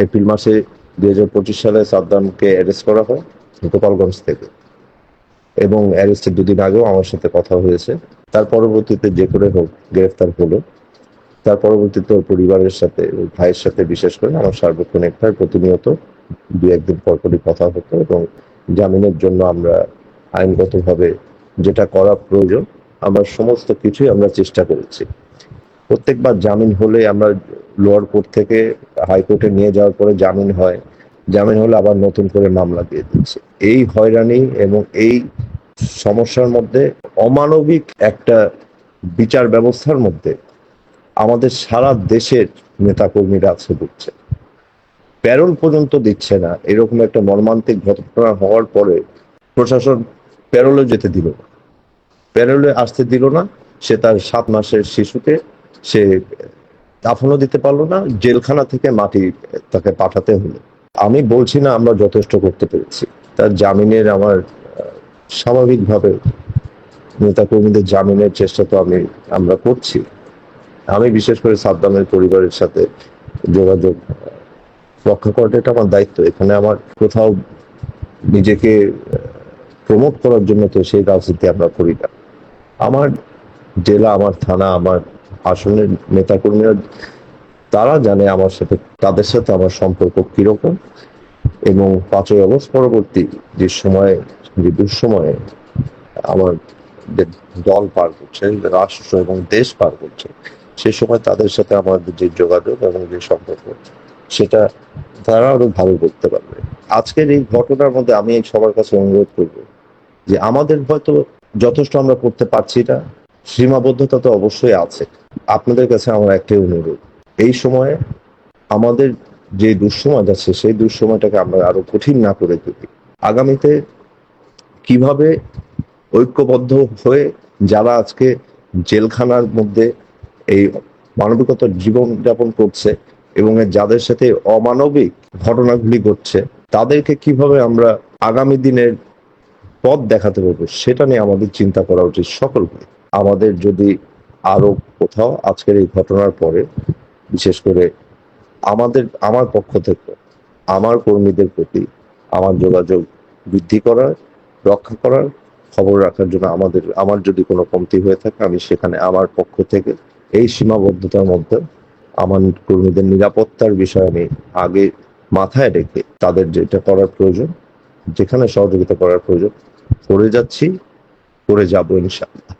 April মাসে দুই হাজার পঁচিশ সালে সাদ্দামকে অ্যারেস্ট করা হয় গোপালগঞ্জ থেকে। এবং অ্যারেস্টের দুদিন আগেও আমার সাথে কথা হয়েছে। তার পরবর্তীতে যে করে হোক গ্রেফতার হলো। তার পরবর্তীতে ওর পরিবারের সাথে ভাইয়ের সাথে বিশেষ করে আমার সার্বক্ষণিক ভাই প্রতিনিয়ত দু একদিন পর পরই কথা হতো এবং জামিনের জন্য আমরা আইনগতভাবে যেটা করা প্রয়োজন, আমরা সমস্ত কিছুই আমরা চেষ্টা করেছি। প্রত্যেকবার জামিন হলে আমরা লোয়ার কোর্ট থেকে হাইকোর্টে নিয়ে যাওয়ার পরে জামিন হয়। জামিন হলে আবার নতুন করে মামলা দিয়ে দিচ্ছে। এই হয়রানি এবং এই সমস্যার মধ্যে অমানবিক একটা বিচার ব্যবস্থার মধ্যে আমাদের সারা দেশের নেতাকর্মীরা আছে বুঝছে প্যারোল পর্যন্ত দিচ্ছে না। এরকম একটা মর্মান্তিক ঘটনা হওয়ার পরে প্রশাসন প্যারোলে যেতে দিল না। প্যারোলে আসতে দিল না। সে তার সাত মাসের শিশুকে সে দাফনও দিতে পারল না, জেলখানা থেকে মাটি তাকে পাঠাতে হলো। আমি বলছি না আমরা যথেষ্ট করতে পেরেছি। তার জামিনের আমার স্বাভাবিকভাবে নেতাকর্মীদের জামিনের চেষ্টা তো আমি, আমরা করছি। আমি বিশেষ করে সাদ্দামের পরিবারের সাথে যোগাযোগ রক্ষা করাটা, এটা আমার দায়িত্ব। এখানে আমার কোথাও নিজেকে প্রমোট করার জন্য তো সেই রাজনীতি আমরা করি না। আমার জেলা, আমার থানা, আমার আসনের নেতাকর্মীরা, তারা জানে আমার সাথে, তাদের সাথে আমার সম্পর্ক কীরকম এবং পাঁচই অগস্ট পরবর্তী যে সময়ে, যে দুঃসময়ে আমার দল পার করছে, রাষ্ট্র এবং দেশ পার করছে, সে সময় তাদের সাথে আমাদের যে যোগাযোগ এবং যে সম্পর্ক, সেটা তারা আরও ভালো করতে পারবে। আজকের এই ঘটনার মধ্যে আমি সবার কাছে অনুরোধ করব যে আমাদের হয়তো যথেষ্ট আমরা করতে পারছি না সীমাবদ্ধতা তো অবশ্যই আছে। আপনাদের কাছে আমার একটাই অনুরোধ, এই সময়ে আমাদের যে দুঃসময় যাচ্ছে সেই দুঃসময়টাকে আমরা আরও কঠিন না করে তুলি। আগামীতে কীভাবে ঐক্যবদ্ধ হয়ে যারা আজকে জেলখানার মধ্যে এই মানবিকতার জীবনযাপন করছে এবং যাদের সাথে অমানবিক ঘটনাগুলি ঘটছে, তাদেরকে কীভাবে আমরা আগামী দিনের পথ দেখাতে পারব, সেটা নিয়ে আমাদের চিন্তা করা উচিত সকলকে। আমাদের যদি আরও কোথাও আজকের এই ঘটনার পরে, বিশেষ করে আমাদের, আমার পক্ষ থেকে, আমার কর্মীদের প্রতি আমার যোগাযোগ বৃদ্ধি করার, রক্ষা করার, খবর রাখার জন্য আমাদের, আমার যদি কোনো কমতি হয়ে থাকে, আমি সেখানে আমার পক্ষ থেকে এই সীমাবদ্ধতার মধ্যে আমার কর্মীদের নিরাপত্তার বিষয়ে আমি আগে মাথায় রেখে তাদের যেটা করার প্রয়োজন, যেখানে সহযোগিতা করার প্রয়োজন, করে যাচ্ছি, করে যাব ইনশাআল্লাহ।